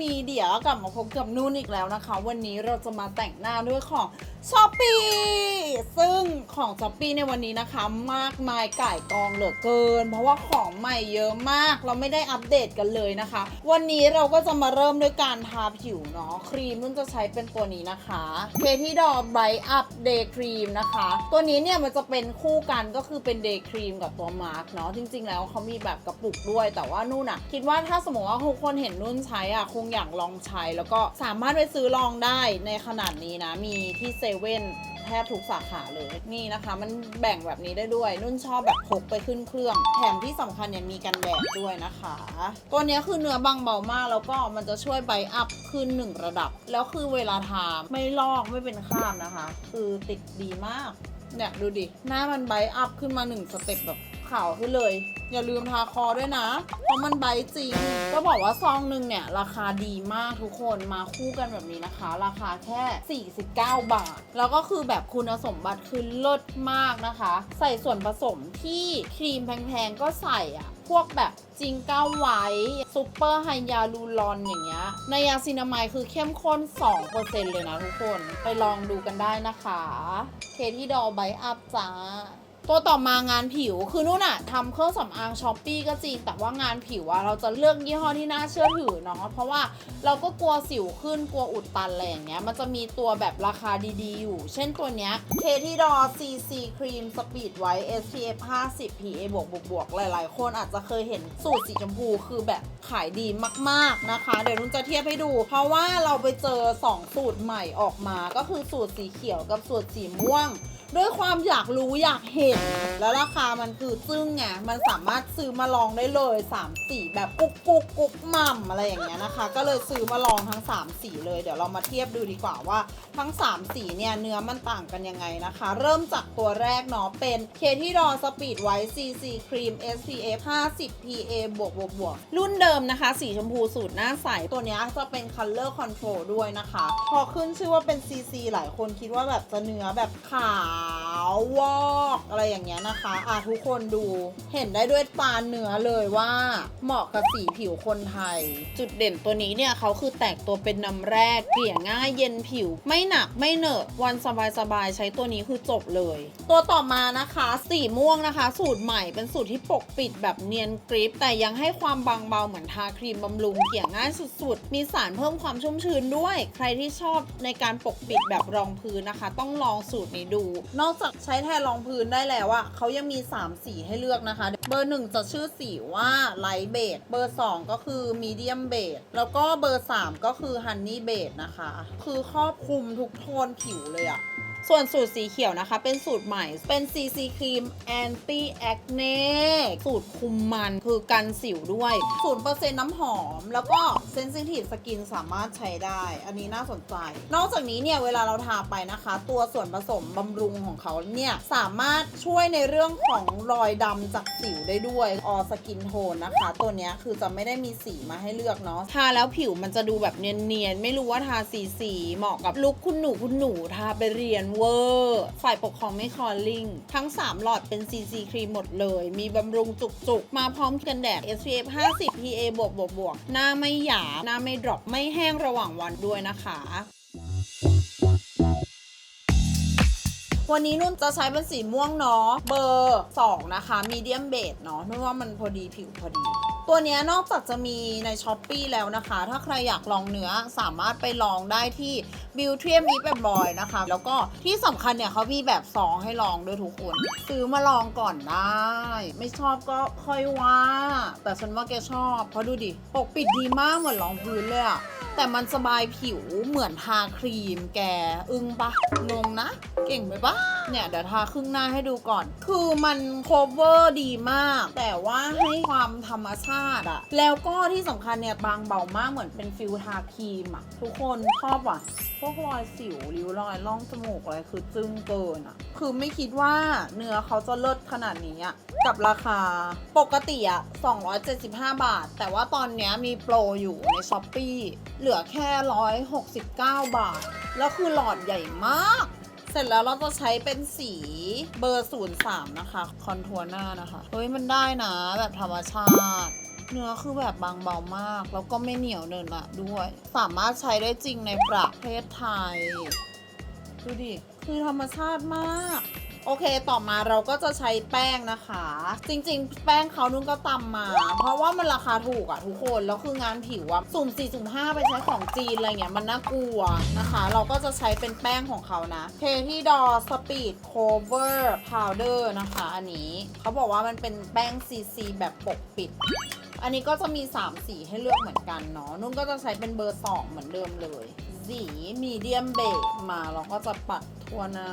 มีเดียกลับมาพบกับนุ่นอีกแล้วนะคะ วันนี้เราจะมาแต่งหน้าด้วยของ ช้อปปีซึ่งของช้อปปีในวันนี้นะคะ มากมายก่ายกองเหลือเกิน เพราะว่าของใหม่เยอะมาก เราไม่ได้อัปเดตกันเลยนะคะ วันนี้เราก็จะมาเริ่มด้วยการทาผิวเนาะครีมนุ่นจะใช้เป็นตัวนี้นะคะเคที่ดอ Bright Up Day Cream นะคะ ตัวนี้เนี่ยมันจะเป็นคู่กันก็คือเป็น Day Cream กับตัวมาร์กเนาะจริง ๆ แล้วเขามีแบบกระปุกด้วย แต่ว่านุ่นอะคิดว่าถ้าสมมติว่าทุกคนเห็นนุ่นใช้อะคงอยากลองใช้ แล้วก็สามารถไปซื้อลองได้ในขนาดนี้นะมีที่เซเว่นแทบทุกสาขาเลยนี่นะคะ มันแบ่งแบบนี้ได้ด้วย นุ่นชอบแบบพกไปขึ้นเครื่อง แถมที่สำคัญเนี่ยมีกันแดดด้วยนะคะ ตัวนี้คือเนื้อบางเบามาก แล้วก็มันจะช่วยไบอัพขึ้นหนึ่งระดับ แล้วคือเวลาทาไม่ลอกไม่เป็นคราบนะคะ คือติดดีมากเนี่ยดูดิ หน้ามันไบอัพขึ้นมาหนึ่งสเต็ปแบบ ขาวขึ้นเลย อย่าลืมทาคอด้วยนะ เพราะมันไบจริง ก็บอกว่าซองหนึ่งเนี่ย ราคาดีมากทุกคนมาคู่กันแบบนี้นะคะ ราคาแค่ 49 บาท แล้วก็คือแบบคุณสมบัติคือเลิศมากนะคะ ใส่ส่วนผสมที่ครีมแพงๆก็ใส่อะพวกแบบจิงก้าไวท์ซูเปอร์ไฮยาลูรอนอย่างเงี้ยในยาซินามายคือเข้มข้น 2%เลยนะทุกคน ไปลองดูกันได้นะคะ เคที่ดอไบอัพจ้า ตัวต่อมางานผิวคือนู่นอะทำเครื่องสำอางช้อปปี้ก็จริง แต่ว่างานผิวอะเราจะเลือกยี่ห้อที่น่าเชื่อถือเนาะเพราะว่าเราก็กลัวสิวขึ้นกลัวอุดตันอะไรอย่างเงี้ยมันจะมีตัวแบบราคาดีๆ อยู่ เช่นตัวเนี้ยเคที่ดอ CC ครีมสปีดไว SPF 50 PA บวกบวกบวกหลายๆ คนอาจจะเคยเห็นสูตรสีชมพูคือแบบขายดีมากๆนะคะ เดี๋ยวนุ่นจะเทียบให้ดู เพราะว่าเราไปเจอ 2 สูตรใหม่ออกมาก็คือสูตรสีเขียวกับสูตรสีม่วง ด้วยความอยากรู้อยากเห็น แล้วราคามันคือจึ้งไงมันสามารถซื้อมาลองได้เลย 3 สีแบบกุ๊กกุ๊กกุ๊กหม่ำอะไรอย่างเงี้ยนะคะ ก็เลยซื้อมาลองทั้ง 3 สีเลย เดี๋ยวเรามาเทียบดูดีกว่าว่าทั้ง 3 สีเนี่ยเนื้อมันต่างกันยังไงนะคะ เริ่มจากตัวแรกเนาะเป็นเคที่ดอสปีดไวท์ CC ครีม SPF 50 PA บวกบวกบวกรุ่นเดิมนะคะ สีชมพูสูตรหน้าใสตัวเนี้ยจะเป็น Color Control ด้วยนะคะ พอขึ้นชื่อว่าเป็น CC หลายคนคิดว่าแบบจะเนื้อแบบขาววอกอะไรอย่างเงี้ยนะคะอะทุกคนดูเห็นได้ด้วยตาเนื้อเลยว่าเหมาะกับสีผิวคนไทย จุดเด่นตัวนี้เนี่ยเขาคือแตกตัวเป็นน้ำแร่เกลี่ยง่ายเย็นผิว ไม่หนักไม่เหนอะวันสบายๆใช้ตัวนี้คือจบเลย ตัวต่อมานะคะสีม่วงนะคะ สูตรใหม่เป็นสูตรที่ปกปิดแบบเนียนกริป แต่ยังให้ความบางเบาเหมือนทาครีมบำรุงเกลี่ยง่ายสุดๆ มีสารเพิ่มความชุ่มชื้นด้วย ใครที่ชอบในการปกปิดแบบรองพื้นนะคะ ต้องลองสูตรนี้ดูนอกจากใช้แทนรองพื้นได้แล้วอะเขายังมี 3 สีให้เลือกนะคะ เบอร์ 1 จะชื่อสีว่าไลท์เบดเบอร์ 2 ก็คือมีเดียมเบดแล้วก็เบอร์ 3 ก็คือฮันนี่เบดนะคะ คือครอบคลุมทุกโทนผิวเลยอะ ส่วนสูตรสีเขียวนะคะ เป็นสูตรใหม่ เป็น CC ครีม Anti Acne สูตรคุมมันคือกันสิวด้วย0%น้ำหอม แล้วก็ Sensitive Skin สามารถใช้ได้ อันนี้น่าสนใจ นอกจากนี้เนี่ย เวลาเราทาไปนะคะ ตัวส่วนผสมบำรุงของเขาเนี่ย สามารถช่วยในเรื่องของรอยดำจากสิวได้ด้วยออสกินโทนนะคะ ตัวเนี้ยคือจะไม่ได้มีสีมาให้เลือกเนาะทาแล้วผิวมันจะดูแบบเนียนๆไม่รู้ว่าทาสีสีๆเหมาะกับลุคคุณหนูคุณหนูทาไปเรียนเวอร์ ฝ่ายปกครองไม่คอลลิงทั้ง 3 หลอดเป็น CC ครีมหมดเลย มีบำรุงจุกๆ มาพร้อมกันแดด SPF 50 PA บวกบวกบวกหน้าไม่หยาบหน้าไม่ดรอปไม่แห้งระหว่างวันด้วยนะคะวันนี้นุ่นจะใช้เป็นสีม่วงเนาะเบอร์ 2 นะคะมีเดียมเบดเนาะนุ่นว่ามันพอดีผิวพอดี ตัวนี้นอกจากจะมีใน s h อ p e e แล้วนะคะ ถ้าใครอยากลองเนื้อสามารถไปลองได้ที่ b e a u t i u m e e แบบบอยนะคะ แล้วก็ที่สำคัญเนี่ยเขามีแบบซองให้ลองด้วยทุกคน ซื้อมาลองก่อนได้ ไม่ชอบก็ค่อยว่า แต่ฉันว่าแกชอบ เพราะดูดิ ปกปิดดีมากเหมือนรองพื้นเลยอะ แต่มันสบายผิวเหมือนทาครีมแกอึ้งปะงงนะ เก่งไหมปะเนี่ยเดี๋ยวทาครึ่งหน้าให้ดูก่อน คือมันโคเวอร์ดีมาก แต่ว่าให้ความธรรมชาติอะแล้วก็ที่สำคัญเนี่ยบางเบามากเหมือนเป็นฟิลทาครีมอะทุกคนชอบว่ะ พวกรอยสิวริ้วรอยร่องจมูกอะไรคือจึ้งเกินอะคือไม่คิดว่าเนื้อเขาจะเลิศขนาดนี้อะกับราคาปกติอะ275 บาท แต่ว่าตอนเนี้ยมีโปรอยู่ในช้อปปีเหลือแค่ 169 บาท แล้วคือหลอดใหญ่มาก เสร็จแล้วเราจะใช้เป็นสีเบอร์ 03 นะคะ คอนทัวร์หน้านะคะ เฮ้ยมันได้นะแบบธรรมชาติ เนื้อคือแบบบางเบามาก แล้วก็ไม่เหนียวเนินละด้วย สามารถใช้ได้จริงในประเทศไทย ดูดิ คือธรรมชาติมากโอเค ต่อมาเราก็จะใช้แป้งนะคะ จริงๆ แป้งเขานุ่นก็ตำมา เพราะว่ามันราคาถูกอะทุกคน แล้วคืองานผิวอะสุ่ม4สุ่ม5ไปใช้ของจีนอะไรเงี้ยมันน่ากลัวนะคะ เราก็จะใช้เป็นแป้งของเขานะเทที่ดอสปีดโคเวอร์พาวเดอร์นะคะ อันนี้ เขาบอกว่ามันเป็นแป้ง CC แบบปกปิด อันนี้ก็จะมี 3 สีให้เลือกเหมือนกันเนาะ นุ่นก็จะใช้เป็นเบอร์ 2 เหมือนเดิมเลย สีมีเดียมเบกมาเราก็จะปัดทั่วหน้า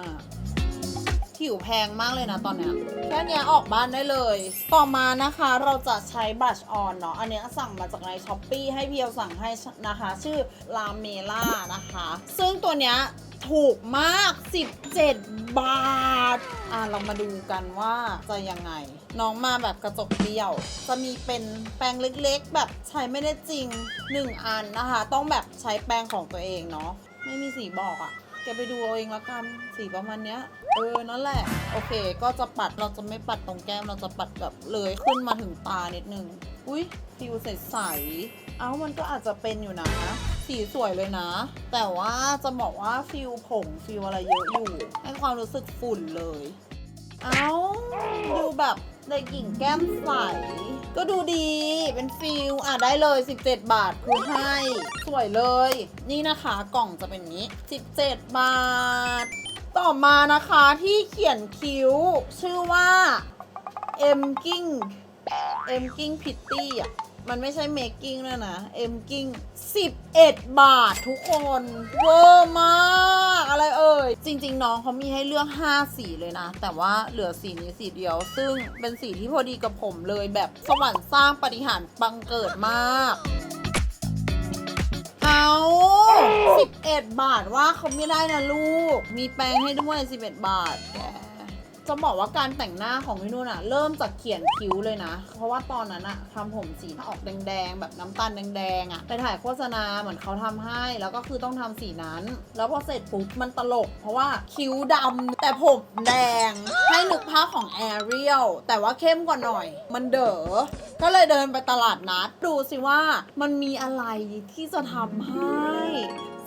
ผิวแพงมากเลยนะตอนเนี้ยแค่นี้ออกบ้านได้เลย ต่อมานะคะเราจะใช้บัชออนเนาะ อันเนี้ยสั่งมาจากในช้อปปีให้เพียวสั่งให้นะคะ ชื่อลาเมล่านะคะ ซึ่งตัวเนี้ย ถูกมาก 17 บาท อะเรามาดูกันว่าจะยังไง น้องมาแบบกระจกเดียว จะมีเป็นแปรงเล็กๆ แบบใช้ไม่ได้จริง 1 อันนะคะ ต้องแบบใช้แปรงของตัวเองเนาะไม่มีสีบอกอะ่ะแกไปดูเอาเองละกันสีประมาณเนี้ยเออนั่นแหละ โอเค ก็จะปัดเราจะไม่ปัดตรงแก้มเราจะปัดแบบเลยขึ้นมาถึงตานิดนึง อุ้ยฟิวใสๆเอ้ามันก็อาจจะเป็นอยู่นะ สีสวยเลยนะ แต่ว่าจะบอกว่าฟิวผงฟิวอะไรเยอะอยู่ ให้ความรู้สึกฝุ่นเลย เอ้าดูแบบเด็กหญิงแก้มใส ก็ดูดีเป็นฟิลอะได้เลย 17 บาทคือให้ สวยเลย นี่นะคะกล่องจะเป็นนี้ 17 บาท ต่อมานะคะที่เขียนคิ้ว ชื่อว่า M King M King Pitty อะ มันไม่ใช่ making ด้วยนะ M King 11 บาททุกคนเวอร์มากอะไรเอ่ย จริง ๆ น้องเขามีให้เลือก 5 สีเลยนะ แต่ว่าเหลือสีนี้สีเดียว ซึ่งเป็นสีที่พอดีกับผมเลยแบบสวรรค์สร้างปฏิหารบังเกิดมากเอา11 บาทว่าเขาไม่ได้นะลูก มีแปรงให้ด้วย 11 บาทแก จะบอกว่าการแต่งหน้าของพี่นุ่นอะเริ่มจากเขียนคิ้วเลยนะ เพราะว่าตอนนั้นอะทำผมสีออกแดงๆ แบบน้ำตาลแดงๆอะไปถ่ายโฆษณาเหมือนเขาทำให้ แล้วก็คือต้องทำสีนั้น แล้วพอเสร็จปุ๊บมันตลก เพราะว่าคิ้วดำแต่ผมแดง ให้นึกภาพของแอเรียลแต่ว่าเข้มกว่าหน่อย มันเด๋อก็เลยเดินไปตลาดนัดดูสิว่ามันมีอะไรที่จะทำให้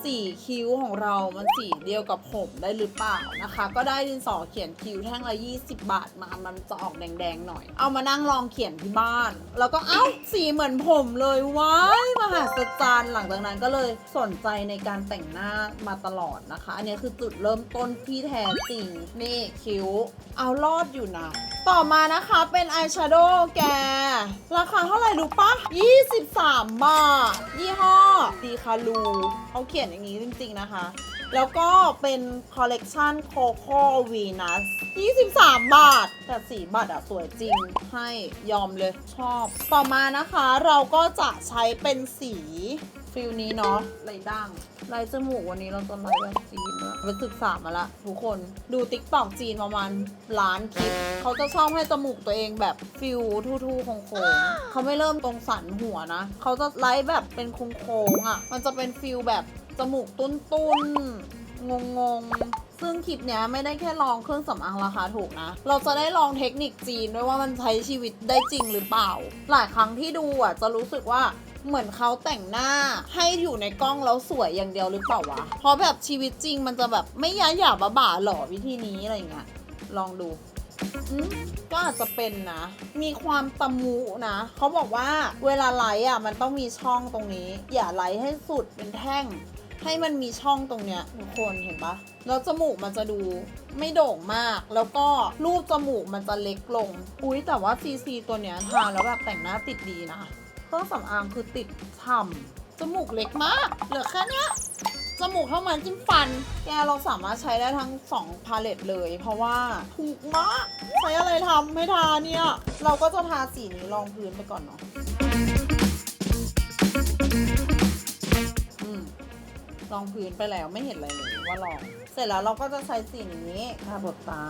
สีคิ้วของเรามันสีเดียวกับผมได้หรือเปล่านะคะ ก็ได้ดินสอเขียนคิ้วแท่งละ 20 บาทมา มันจะออกแดงๆหน่อย เอามานั่งลองเขียนที่บ้าน แล้วก็เอ้าสีเหมือนผมเลยว้ายมหาศาลหลังจากนั้นก็เลยสนใจในการแต่งหน้ามาตลอดนะคะ อันนี้คือจุดเริ่มต้นที่แท้จริงนี่คิ้ว เอารอดอยู่นะต่อมานะคะเป็นอายแชโดว์แก ราคาเท่าไหร่รู้ปะ23 บาท ยี่ห้อดีคารูเขาเขียนอย่างนี้จริงๆนะคะ แล้วก็เป็นคอลเลกชันโคโค่วีนัส23 บาท แต่สีบัตรอะสวยจริง ให้ยอมเลยชอบ ต่อมานะคะเราก็จะใช้เป็นสี ฟิลนี้เนาะไรดั้งไรจมูกวันนี้เราจะไล่แบบจีนด้วยไปศึกษามาละทุกคนดูติ๊กตอกจีนประมาณล้านคลิปเขาจะชอบให้จมูกตัวเองแบบฟิลทู่ๆโค้งๆเขาไม่เริ่มตรงสันหัวนะเขาจะไล่แบบเป็นโค้งๆอะ มันจะเป็นฟิลแบบจมูกตุ้นๆงงๆซึ่งคลิปเนี้ยไม่ได้แค่ลองเครื่องสำอางราคาถูกนะ เราจะได้ลองเทคนิคจีนด้วยว่ามันใช้ชีวิตได้จริงหรือเปล่า หลายครั้งที่ดูอะจะรู้สึกว่า เหมือนเขาแต่งหน้าให้อยู่ในกล้องแล้วสวยอย่างเดียวหรือเปล่าวะ เพราะแบบชีวิตจริงมันจะแบบไม่ยาหยาบบ่าๆหรอวิธีนี้อะไรเงี้ย ลองดูก็อาจจะเป็นนะ มีความตะมุนะ เขาบอกว่าเวลาไลท์อะมันต้องมีช่องตรงนี้ อย่าไลท์ให้สุดเป็นแท่ง ให้มันมีช่องตรงเนี้ยทุกคนเห็นปะแล้วจมูกมันจะดูไม่โด่งมาก แล้วก็รูปจมูกมันจะเล็กลง อุ้ยแต่ว่าซีซีตัวเนี้ยทาแล้วแบบแต่งหน้าติดดีนะ เครื่องสำอางคือติดฉ่ำจมูกเล็กมาก เหลือแค่เนี้ยจมูกเท่ามันจิ้มฟัน แกเราสามารถใช้ได้ทั้ง 2 พาเลตเลย เพราะว่าถูกมาก ใช้อะไรทำไม่ทาเนี่ย เราก็จะทาสีนี้รองพื้นไปก่อนเนาะอืมรองพื้นไปแล้วไม่เห็นอะไรเลยว่าลอง เสร็จแล้วเราก็จะใช้สีนี้ทาบนตา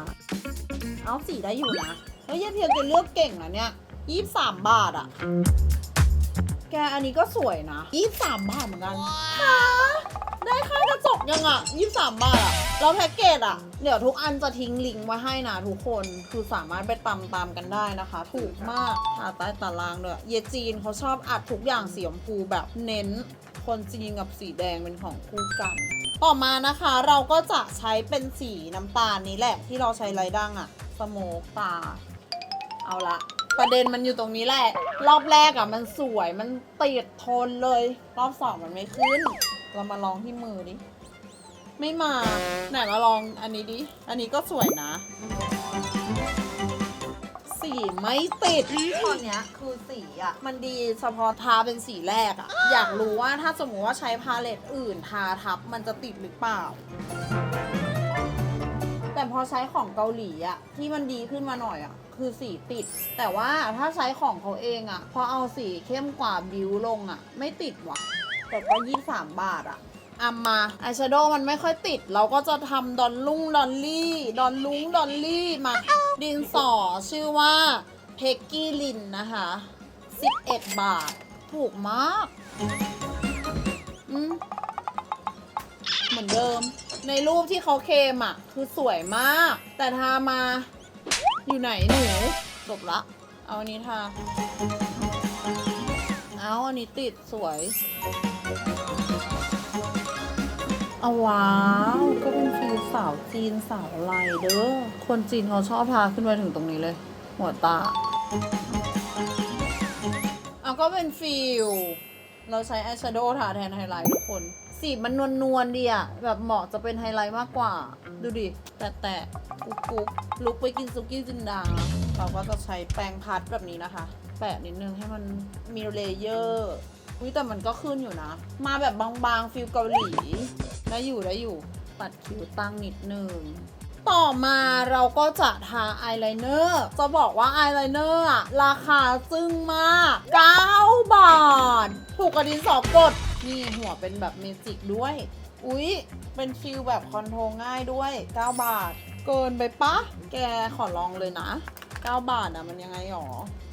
เอาสีได้อยู่นะเฮ้ยยายเพียวแกเลือกเก่งนะเนี่ยยี่สามบาทอะ แกอันนี้ก็สวยนะยี่สามบาทเหมือนกันฮะได้ค่ากระจกยังอะ23 บาทอะแล้วแพ็กเกจอะ เดี๋ยวทุกอันจะทิ้งลิงก์ไว้ให้นะทุกคน คือสามารถไปตามตามๆกันได้นะคะ ถูกมากทาใต้ตารางด้วยเยจีนเขาชอบอัดทุกอย่างสีชมพูแบบเน้น คนจีนกับสีแดงเป็นของคู่กัน ต่อมานะคะเราก็จะใช้เป็นสีน้ำตาลนี้แหละ ที่เราใช้ไรดังอะสโมกตา เอาละ ประเด็นมันอยู่ตรงนี้แหละ รอบแรกอะมันสวยมันติดทนเลย รอบสองมันไม่ขึ้น เรามาลองที่มือดิ ไม่มา ไหนมาลองอันนี้ดิ อันนี้ก็สวยนะ สีไม่ติด ตอนเนี้ยคือสีอะ มันดีเฉพาะทาเป็นสีแรกอะ อยากรู้ว่าถ้าสมมติว่าใช้พาเลตอื่นทาทับมันจะติดหรือเปล่า แต่พอใช้ของเกาหลีอะ ที่มันดีขึ้นมาหน่อยอะ คือสีติด แต่ว่าถ้าใช้ของเขาเองอะพอเอาสีเข้มกว่าบิวลงอะไม่ติดว่ะ แต่ก็ยี่สามบาทอะอามาอายแชโดว์มันไม่ค่อยติด เราก็จะทำดอนลุ่งดอนลี่ดอนลุงดอนลี่มาดินสอชื่อว่าเพกกี้ลินนะคะ 11 บาท ถูกมาก อืมเหมือนเดิม ในรูปที่เขาเคมอะ คือสวยมาก แต่ทามา อยู่ไหนหนูจบละ เอาอันนี้ทาเอาอันนี้ติดสวยเอาว้าว ก็เป็นฟิลสาวจีนสาวอะไรเด้อ คนจีนเขาชอบทาขึ้นไปถึงตรงนี้เลย หัวตา เอาก็เป็นฟิลเราใช้อายแชโดว์ทาแทนไฮไลท์ทุกคน สีมันนวลนวลๆดีอะแบบเหมาะจะเป็นไฮไลท์มากกว่า ดูดิ แต่แต่กุ๊กกุ๊กลุกไปกินซุกี้จินดา เราก็จะใช้แปรงพัดแบบนี้นะคะ แปะนิดนึงให้มันมีเลเยอร์อุ้ยแต่มันก็ขึ้นอยู่นะ มาแบบบางๆฟิลเกาหลี ได้อยู่ได้อยู่ ปัดคิ้วตั้งนิดนึงต่อมาเราก็จะทาอายไลเนอร์ จะบอกว่าอายไลเนอร์อะราคาจึ้งมาก 9 บาท ถูกกว่าดินสอกด นี่หัวเป็นแบบเมจิกด้วย อุ๊ย เป็นฟิลแบบคอนโทรลง่ายด้วย 9 บาท เกินไปปะ แกขอลองเลยนะ 9 บาทอะมันยังไงหรอ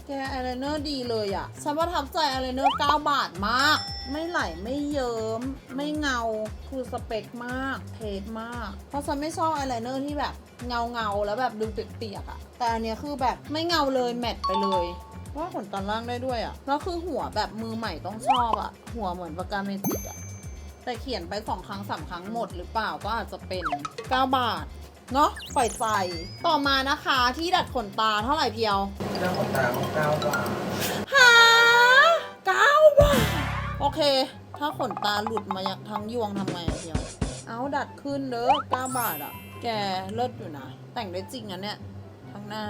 แกอายไลเนอร์ดีเลยอะฉันประทับใจอายไลเนอร์ 9 บาทมาก ไม่ไหลไม่เยิ้ม ไม่เงา คือสเปคมาก เทสมาก เพราะฉันไม่ชอบอายไลเนอร์ที่แบบเงาเงาแล้วแบบดูเปียกๆอะแต่อันเนี้ยคือแบบไม่เงาเลยแมทไปเลย ว่าขนตาล่างได้ด้วยอะแล้วคือหัวแบบมือใหม่ต้องชอบอะหัวเหมือนปากกาเมจิกอะแต่เขียนไปสองครั้งสามครั้งหมดหรือเปล่าก็อาจจะเป็น 9 บาท เนาะปล่อยใจ ต่อมานะคะที่ดัดขนตาเท่าไหร่เพียวเรื่องของตาของเก้าบาทหาเก้าบาท โอเค ถ้าขนตาหลุดมาจากทั้งยวงทำไงอะเพียว เอาดัดขึ้นเด้อเก้าบาทอะแกเลิศอยู่นะ แต่งได้จริงนะเนี่ย ทั้งหน้า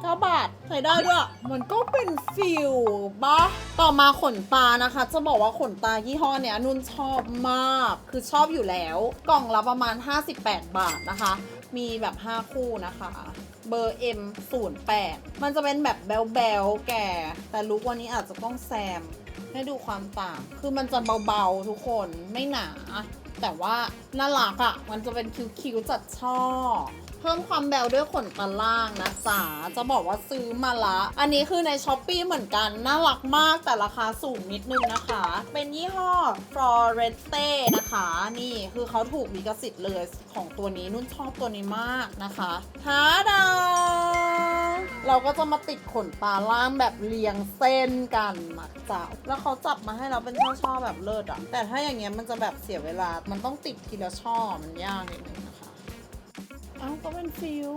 เก้าบาทใส่ได้ด้วย มันก็เป็นฟิลบ้าต่อมาขนตานะคะ จะบอกว่าขนตายี่ห้อเนี้ยนุ่นชอบมาก คือชอบอยู่แล้ว กล่องละประมาณ 58 บาทนะคะ มีแบบ 5 คู่นะคะ เบอร์ M 0 8 มันจะเป็นแบบแบลๆแกแต่ลุกวันนี้อาจจะต้องแซม ให้ดูความต่าง คือมันจะเบาๆทุกคน ไม่หนา แต่ว่าน่ารักอะ่ะ มันจะเป็นคิ้วๆจัดช่อ เพิ่มความแบวด้วยขนตาล่างนะจ๊ะจะบอกว่าซื้อมาละ อันนี้คือในช้อปปีเหมือนกัน น่ารักมากแต่ราคาสูงนิดนึงนะคะ เป็นยี่ห้อ Florete นะคะ นี่คือเขาถูกลิขสิทธิ์เลยของตัวนี้นุ่นชอบตัวนี้มากนะคะทาดา เราก็จะมาติดขนตาล่างแบบเรียงเส้นกันนะจ๊ะแล้วเขาจับมาให้เราเป็นช่อๆแบบเลิศอะแต่ถ้าอย่างเงี้ยมันจะแบบเสียเวลา มันต้องติดทีละช่อมันยากนิดนึงนะคะ เอ้าก็เป็นฟิล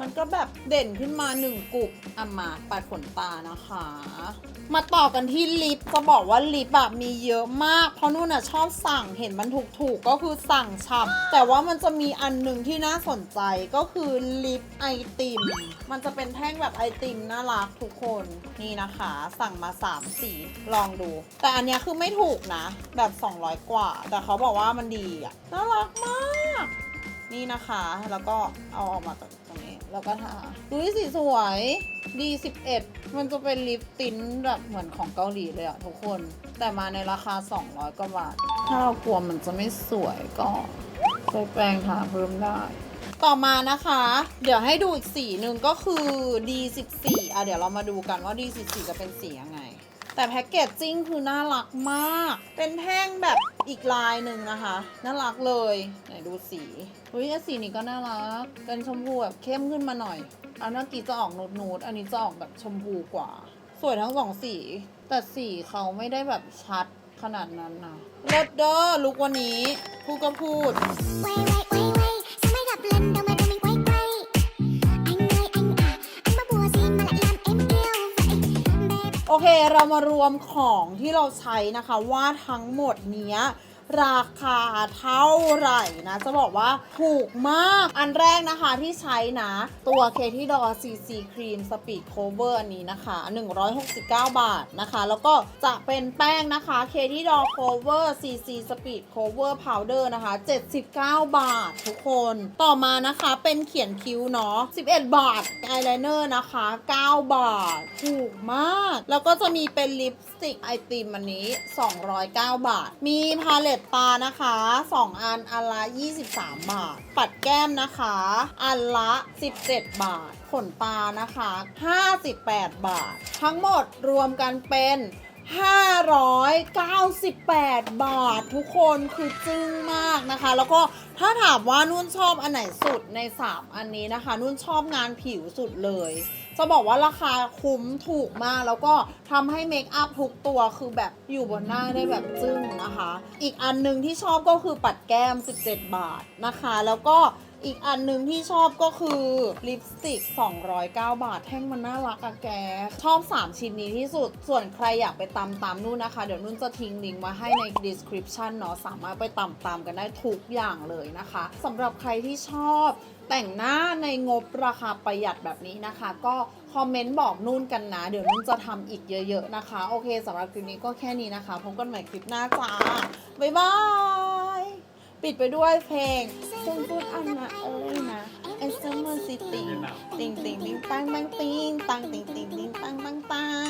มันก็แบบเด่นขึ้นมาหนึ่งกลุ่มอะมาปัดขนตานะคะ มาต่อกันที่ลิปจะบอกว่าลิปอะมีเยอะมาก เพราะนุ่นอะชอบสั่งเห็นมันถูกๆก็คือสั่งฉ่ำแต่ว่ามันจะมีอันหนึ่งที่น่าสนใจก็คือลิปไอติม มันจะเป็นแท่งแบบไอติมน่ารักทุกคนนี่นะคะ สั่งมา3สีลองดู แต่อันนี้คือไม่ถูกนะ แบบ 200 กว่า แต่เขาบอกว่ามันดีอะน่ารักมาก นี่นะคะ แล้วก็เอาออกมาจากตรงนี้ แล้วก็ทาดูสีสวย D11 มันจะเป็นลิปติ้นแบบเหมือนของเกาหลีเลยอะทุกคน แต่มาในราคา 200 กว่าบาท ถ้าเรากลัวมันจะไม่สวยก็ใช้แปรงทาเพิ่มได้ ต่อมานะคะ เดี๋ยวให้ดูอีกสีหนึ่งก็คือ D14 อะเดี๋ยวเรามาดูกันว่า D14 จะเป็นสียังไง แต่แพ็กเกจจิ้งคือน่ารักมาก เป็นแท่งแบบอีกลายหนึ่งนะคะ น่ารักเลย ไหนดูสีเฮ้ยสีนี้ก็น่ารัก เป็นชมพูแบบเข้มขึ้นมาหน่อย อันเมื่อกี้จะออกนูดนูดๆอันนี้จะออกแบบชมพูกว่า สวยทั้งสองสี แต่สีเขาไม่ได้แบบชัดขนาดนั้นนะรถเด้อลุกวันนี้ พูดก็พูด เคเรามารวมของที่เราใช้นะคะว่าทั้งหมดเนี้ย ราคาเท่าไหร่นะ จะบอกว่าถูกมาก อันแรกนะคะที่ใช้นะ ตัวเคที่ดอ CC Cream Speed Cover อันนี้นะคะ 169 บาทนะคะ แล้วก็จะเป็นแป้งนะคะเคที่ดอ Cover CC Speed Cover Powder นะคะ 79 บาททุกคน ต่อมานะคะเป็นเขียนคิ้วเนาะ 11 บาทอายไลเนอร์นะคะ 9 บาท ถูกมาก แล้วก็จะมีเป็นลิปสติกไอติมอันนี้ 209 บาท มีพาเลตตานะคะ 2 อัน อันละ 23 บาท ปัดแก้มนะคะ อันละ 17 บาท ขนตานะคะ 58 บาท ทั้งหมดรวมกันเป็น598 บาททุกคนคือจึ้งมากนะคะ แล้วก็ถ้าถามว่านุ่นชอบอันไหนสุดใน 3 อันนี้นะคะ นุ่นชอบงานผิวสุดเลย จะบอกว่าราคาคุ้มถูกมาก แล้วก็ทำให้เมคอัพทุกตัวคือแบบอยู่บนหน้าได้แบบจึ้งนะคะ อีกอันหนึ่งที่ชอบก็คือปัดแก้ม 17 บาทนะคะ แล้วก็ อีกอันหนึ่งที่ชอบก็คือลิปสติก 209 บาท แท่งมันน่ารักอะแก ชอบ 3 ชิ้นนี้ที่สุด ส่วนใครอยากไปตามตามนู่นนะคะ เดี๋ยวนุ่นจะทิ้งลิงก์มาให้ใน description เนาะ สามารถไปตามตามกันได้ทุกอย่างเลยนะคะสำหรับใครที่ชอบแต่งหน้าในงบราคาประหยัดแบบนี้นะคะ ก็คอมเมนต์บอกนุ่นกันนะ เดี๋ยวนุ่นจะทำอีกเยอะ ๆนะคะ โอเคสำหรับคลิปนี้ก็แค่นี้นะคะ พบกันใหม่คลิปหน้าจ้า บ๊ายบาย ปิดไปด้วยเพลงซึ่งพูดอันนะเอ้ยนะเอสเซอร์มซิติงติงติงติงตังตังติงตังติงติงติงตังตังตัง